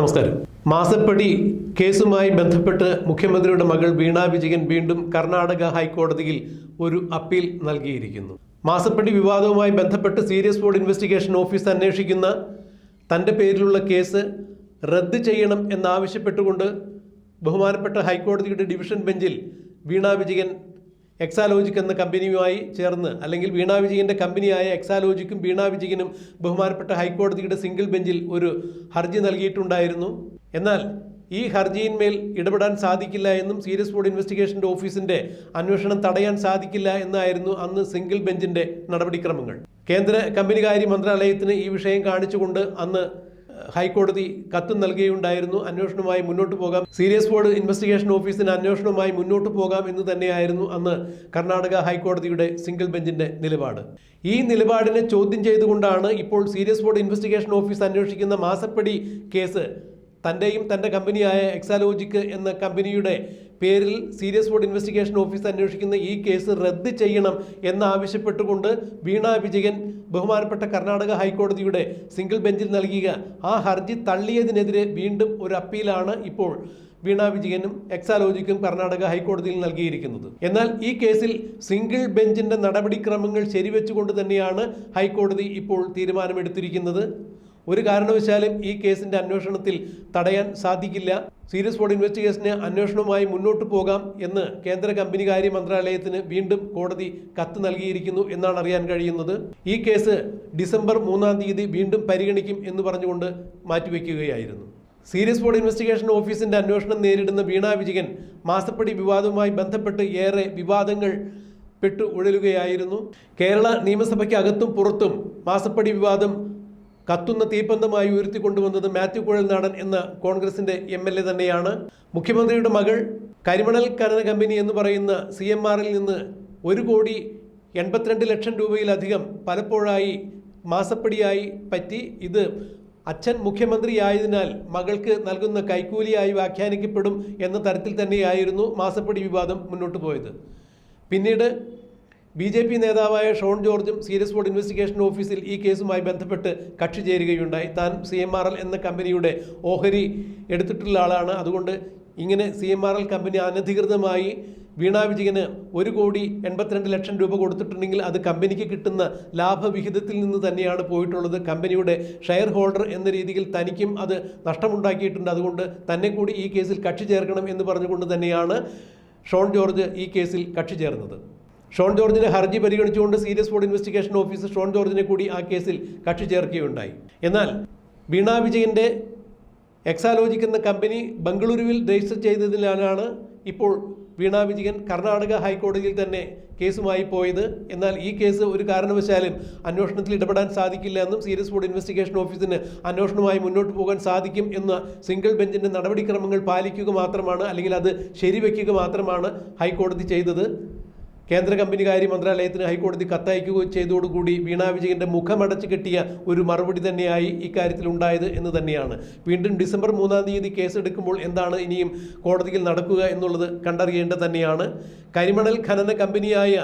നമസ്കാരം. മാസപ്പടി കേസുമായി ബന്ധപ്പെട്ട് മുഖ്യമന്ത്രിയുടെ മകൾ വീണ വിജയൻ വീണ്ടും കർണാടക ഹൈക്കോടതിയിൽ ഒരു അപ്പീൽ നൽകിയിരിക്കുന്നു. മാസപ്പടി വിവാദവുമായി ബന്ധപ്പെട്ട് സീരിയസ് ബോർഡ് ഇൻവെസ്റ്റിഗേഷൻ ഓഫീസ് അന്വേഷിക്കുന്ന തന്റെ പേരിലുള്ള കേസ് റദ്ദ് ചെയ്യണം എന്നാവശ്യപ്പെട്ടുകൊണ്ട് ബഹുമാനപ്പെട്ട ഹൈക്കോടതിയുടെ ഡിവിഷൻ ബെഞ്ചിൽ വീണ വിജയൻ എക്സാലോജിക് എന്ന കമ്പനിയുമായി ചേർന്ന് അല്ലെങ്കിൽ വീണ വിജയന്റെ കമ്പനിയായ എക്സാലോജിക്കും വീണ വിജയനും ബഹുമാനപ്പെട്ട ഹൈക്കോടതിയുടെ സിംഗിൾ ബെഞ്ചിൽ ഒരു ഹർജി നൽകിയിട്ടുണ്ടായിരുന്നു. എന്നാൽ ഈ ഹർജിയിന്മേൽ ഇടപെടാൻ സാധിക്കില്ല എന്നും സീരിയസ് ബോർഡ് ഇൻവെസ്റ്റിഗേഷന്റെ ഓഫീസിന്റെ അന്വേഷണം തടയാൻ സാധിക്കില്ല എന്നായിരുന്നു അന്ന് സിംഗിൾ ബെഞ്ചിന്റെ നടപടിക്രമങ്ങൾ. കേന്ദ്ര കമ്പനികാര്യ മന്ത്രാലയത്തിന് ഈ വിഷയം കാണിച്ചുകൊണ്ട് അന്ന് ഹൈക്കോടതി കത്ത് നൽകുകയുണ്ടായിരുന്നു അന്വേഷണവുമായി മുന്നോട്ട് പോകാം. സീരിയസ് ബോർഡ് ഇൻവെസ്റ്റിഗേഷൻ ഓഫീസിന് അന്വേഷണവുമായി മുന്നോട്ട് പോകാം എന്ന് തന്നെയായിരുന്നു അന്ന് കർണാടക ഹൈക്കോടതിയുടെ സിംഗിൾ ബെഞ്ചിന്റെ നിലപാട്. ഈ നിലപാടിനെ ചോദ്യം ചെയ്തുകൊണ്ടാണ് ഇപ്പോൾ സീരിയസ് ബോർഡ് ഇൻവെസ്റ്റിഗേഷൻ ഓഫീസ് അന്വേഷിക്കുന്ന മാസപ്പടി കേസ് തന്റെയും തന്റെ കമ്പനിയായ എക്സാലോജിക് എന്ന കമ്പനിയുടെ പേരിൽ സീരിയസ് ബോർഡ് ഇൻവെസ്റ്റിഗേഷൻ ഓഫീസ് അന്വേഷിക്കുന്ന ഈ കേസ് റദ്ദ് ചെയ്യണം എന്നാവശ്യപ്പെട്ടുകൊണ്ട് വീണ വിജയൻ ബഹുമാനപ്പെട്ട കർണാടക ഹൈക്കോടതിയുടെ സിംഗിൾ ബെഞ്ചിൽ നൽകിയ ആ ഹർജി തള്ളിയതിനെതിരെ വീണ്ടും ഒരു അപ്പീലാണ് ഇപ്പോൾ വീണ വിജയനും എക്സാലോജിക്കും കർണാടക ഹൈക്കോടതിയിൽ നൽകിയിരിക്കുന്നത്. എന്നാൽ ഈ കേസിൽ സിംഗിൾ ബെഞ്ചിന്റെ നടപടിക്രമങ്ങൾ ശരിവെച്ചുകൊണ്ട് തന്നെയാണ് ഹൈക്കോടതി ഇപ്പോൾ തീരുമാനമെടുത്തിരിക്കുന്നത്. ഒരു കാരണവശാലും ഈ കേസിന്റെ അന്വേഷണത്തിൽ തടയാൻ സാധിക്കില്ല. സീരിയസ് ബോർഡ് ഇൻവെസ്റ്റിഗേഷന് അന്വേഷണവുമായി മുന്നോട്ട് പോകാം എന്ന് കേന്ദ്ര കമ്പനികാര്യ മന്ത്രാലയത്തിന് വീണ്ടും കോടതി കത്ത് നൽകിയിരിക്കുന്നു എന്നാണ് അറിയാൻ കഴിയുന്നത്. ഈ കേസ് ഡിസംബർ മൂന്നാം തീയതി വീണ്ടും പരിഗണിക്കും എന്ന് പറഞ്ഞുകൊണ്ട് മാറ്റിവെക്കുകയായിരുന്നു. സീരിയസ് ബോർഡ് ഇൻവെസ്റ്റിഗേഷൻ ഓഫീസിന്റെ അന്വേഷണം നേരിടുന്ന വീണ വിജയൻ മാസപ്പടി വിവാദവുമായി ബന്ധപ്പെട്ട് ഏറെ വിവാദങ്ങൾ പെട്ടു ഉഴലുകയായിരുന്നു. കേരള നിയമസഭയ്ക്ക് അകത്തും പുറത്തും മാസപ്പടി വിവാദം കത്തുന്ന തീപ്പന്തമായി ഉയർത്തിക്കൊണ്ടുവന്നത് മാത്യു കുഴൽ നാടൻ എന്ന കോൺഗ്രസിന്റെ എം എൽ എ തന്നെയാണ്. മുഖ്യമന്ത്രിയുടെ മകൾ കരിമണൽ ഖനന കമ്പനി എന്ന് പറയുന്ന സി എം ആറിൽ നിന്ന് ഒരു കോടി എൺപത്തിരണ്ട് ലക്ഷം രൂപയിലധികം പലപ്പോഴായി മാസപ്പടിയായി പറ്റി. ഇത് അച്ഛൻ മുഖ്യമന്ത്രിയായതിനാൽ മകൾക്ക് നൽകുന്ന കൈക്കൂലിയായി വ്യാഖ്യാനിക്കപ്പെടും എന്ന തരത്തിൽ തന്നെയായിരുന്നു മാസപ്പടി വിവാദം മുന്നോട്ട് പോയത്. പിന്നീട് ബി ജെ പി നേതാവായ ഷോൺ ജോർജും സീരിയസ് ബോർഡ് ഇൻവെസ്റ്റിഗേഷൻ ഓഫീസിൽ ഈ കേസുമായി ബന്ധപ്പെട്ട് കക്ഷി ചേരുകയുണ്ടായി. താൻ സി എം ആർ എൽ എന്ന കമ്പനിയുടെ ഓഹരി എടുത്തിട്ടുള്ള ആളാണ്. അതുകൊണ്ട് ഇങ്ങനെ C M R L company അനധികൃതമായി വീണ വിജയന് ഒരു കോടി എൺപത്തിരണ്ട് ലക്ഷം രൂപ കൊടുത്തിട്ടുണ്ടെങ്കിൽ അത് കമ്പനിക്ക് കിട്ടുന്ന ലാഭവിഹിതത്തിൽ നിന്ന് തന്നെയാണ് പോയിട്ടുള്ളത്. കമ്പനിയുടെ ഷെയർ ഹോൾഡർ എന്ന രീതിയിൽ തനിക്കും അത് നഷ്ടമുണ്ടാക്കിയിട്ടുണ്ട്. അതുകൊണ്ട് തന്നെ കൂടി ഈ കേസിൽ കക്ഷി ചേർക്കണം എന്ന് പറഞ്ഞുകൊണ്ട് തന്നെയാണ് ഷോൺ ജോർജ് ഈ കേസിൽ കക്ഷി ചേർന്നത്. ഷോൺ ജോർജിന്റെ ഹർജി പരിഗണിച്ചുകൊണ്ട് serious fraud investigation officer Shone ജോർജിനെ കൂടി ആ കേസിൽ കക്ഷി ചേർക്കുകയുണ്ടായി. എന്നാൽ വീണ വിജയന്റെ എക്സാലോജിക് എന്ന കമ്പനി ബംഗളൂരുവിൽ രജിസ്റ്റർ ചെയ്തതിനാലാണ് ഇപ്പോൾ വീണ വിജയൻ കർണാടക ഹൈക്കോടതിയിൽ തന്നെ കേസുമായി പോയത്. എന്നാൽ ഈ കേസ് ഒരു കാരണവശാലും അന്വേഷണത്തിൽ ഇടപെടാൻ സാധിക്കില്ല എന്നും സീരിയസ് ഫുഡ് ഇൻവെസ്റ്റിഗേഷൻ ഓഫീസിന് അന്വേഷണവുമായി മുന്നോട്ട് പോകാൻ സാധിക്കും എന്ന സിംഗിൾ ബെഞ്ചിന്റെ നടപടിക്രമങ്ങൾ പാലിക്കുക മാത്രമാണ് അല്ലെങ്കിൽ അത് ശരിവെക്കുക മാത്രമാണ് ഹൈക്കോടതി ചെയ്തത്. കേന്ദ്ര കമ്പനികാര്യ മന്ത്രാലയത്തിന് ഹൈക്കോടതി കത്തയക്കുക ചെയ്തതോടുകൂടി വീണ വിജയന്റെ മുഖമടച്ചു കിട്ടിയ ഒരു മറുപടി തന്നെയായി ഇക്കാര്യത്തിൽ ഉണ്ടായത് എന്ന് തന്നെയാണ്. വീണ്ടും ഡിസംബർ മൂന്നാം തീയതി കേസെടുക്കുമ്പോൾ എന്താണ് ഇനിയും കോടതിയിൽ നടക്കുക എന്നുള്ളത് കണ്ടറിയേണ്ടത് തന്നെയാണ്. കരിമണൽ ഖനന കമ്പനിയായ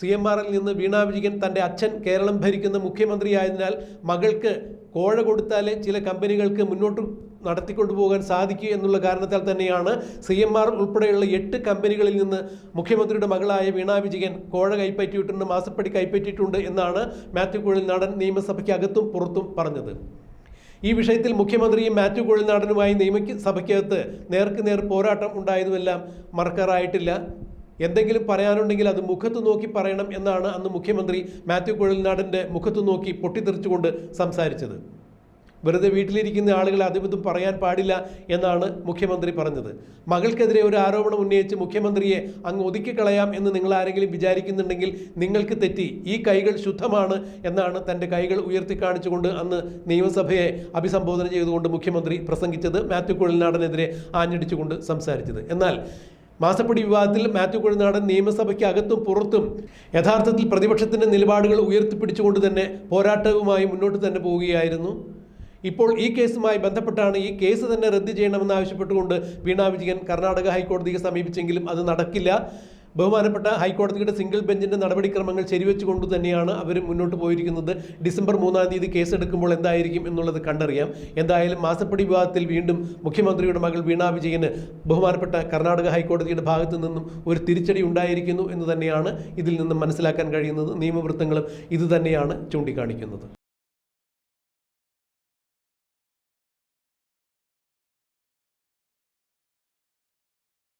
സി എം ആറിൽ നിന്ന് വീണ വിജയൻ തന്റെ അച്ഛൻ കേരളം ഭരിക്കുന്ന മുഖ്യമന്ത്രിയായതിനാൽ മകൾക്ക് കോഴ കൊടുത്താലേ ചില കമ്പനികൾക്ക് മുന്നോട്ട് നടത്തിക്കൊണ്ടുപോകാൻ സാധിക്കൂ എന്നുള്ള കാരണത്താൽ തന്നെയാണ് സി എം ആർ ഉൾപ്പെടെയുള്ള എട്ട് കമ്പനികളിൽ നിന്ന് മുഖ്യമന്ത്രിയുടെ മകളായ വീണ വിജയൻ കോഴ കൈപ്പറ്റിയിട്ടുണ്ട് മാസപ്പടി കൈപ്പറ്റിയിട്ടുണ്ട് എന്നാണ് മാത്യു കുഴൽനാടൻ നിയമസഭയ്ക്ക് അകത്തും പുറത്തും പറഞ്ഞത്. ഈ വിഷയത്തിൽ മുഖ്യമന്ത്രിയും മാത്യു കുഴൽനാടനുമായി നിയമസഭയ്ക്കകത്ത് നേർക്ക് നേർ പോരാട്ടം ഉണ്ടായതുമെല്ലാം മറക്കാറായിട്ടില്ല. എന്തെങ്കിലും പറയാനുണ്ടെങ്കിൽ അത് മുഖത്ത് നോക്കി പറയണം എന്നാണ് അന്ന് മുഖ്യമന്ത്രി മാത്യു കുഴൽനാടന്റെ മുഖത്ത് നോക്കി പൊട്ടിത്തെറിച്ചുകൊണ്ട് സംസാരിച്ചത്. വെറുതെ വീട്ടിലിരിക്കുന്ന ആളുകൾ അതും പറയാൻ പാടില്ല എന്നാണ് മുഖ്യമന്ത്രി പറഞ്ഞത്. മകൾക്കെതിരെ ഒരു ആരോപണം ഉന്നയിച്ച് മുഖ്യമന്ത്രിയെ അങ്ങ് ഒതുക്കിക്കളയാം എന്ന് നിങ്ങൾ ആരെങ്കിലും വിചാരിക്കുന്നുണ്ടെങ്കിൽ നിങ്ങൾക്ക് തെറ്റി. ഈ കൈകൾ ശുദ്ധമാണ് എന്നാണ് തന്റെ കൈകൾ ഉയർത്തി കാണിച്ചുകൊണ്ട് അന്ന് നിയമസഭയെ അഭിസംബോധന ചെയ്തുകൊണ്ട് മുഖ്യമന്ത്രി പ്രസംഗിച്ചത് മാത്യു കുഴൽനാടനെതിരെ ആഞ്ഞടിച്ചുകൊണ്ട് സംസാരിച്ചത്. എന്നാൽ മാസപ്പടി വിവാദത്തിൽ മാത്യു കുഴനാടൻ നിയമസഭയ്ക്ക് അകത്തും പുറത്തും യഥാർത്ഥത്തിൽ പ്രതിപക്ഷത്തിന്റെ നിലപാടുകൾ ഉയർത്തിപ്പിടിച്ചുകൊണ്ട് തന്നെ പോരാട്ടവുമായി മുന്നോട്ട് തന്നെ പോവുകയായിരുന്നു. ഇപ്പോൾ ഈ കേസുമായി ബന്ധപ്പെട്ടാണ് ഈ കേസ് തന്നെ റദ്ദ് ചെയ്യണമെന്ന് ആവശ്യപ്പെട്ടുകൊണ്ട് വീണ വിജയൻ കർണാടക ഹൈക്കോടതിയെ സമീപിച്ചെങ്കിലും അത് നടക്കില്ല. ബഹുമാനപ്പെട്ട ഹൈക്കോടതിയുടെ സിംഗിൾ ബെഞ്ചിന്റെ നടപടിക്രമങ്ങൾ ശരിവെച്ചുകൊണ്ട് തന്നെയാണ് അവർ മുന്നോട്ട് പോയിരിക്കുന്നത്. ഡിസംബർ മൂന്നാം തീയതി കേസെടുക്കുമ്പോൾ എന്തായിരിക്കും എന്നുള്ളത് കണ്ടറിയാം. എന്തായാലും മാസപ്പടി വിവാദത്തിൽ വീണ്ടും മുഖ്യമന്ത്രിയുടെ മകൾ വീണ വിജയന് ബഹുമാനപ്പെട്ട കർണാടക ഹൈക്കോടതിയുടെ ഭാഗത്തു നിന്നും ഒരു തിരിച്ചടി ഉണ്ടായിരിക്കുന്നു എന്ന് തന്നെയാണ് ഇതിൽ നിന്നും മനസ്സിലാക്കാൻ കഴിയുന്നത്. നിയമവൃത്തങ്ങളും ഇത് തന്നെയാണ് ചൂണ്ടിക്കാണിക്കുന്നത്.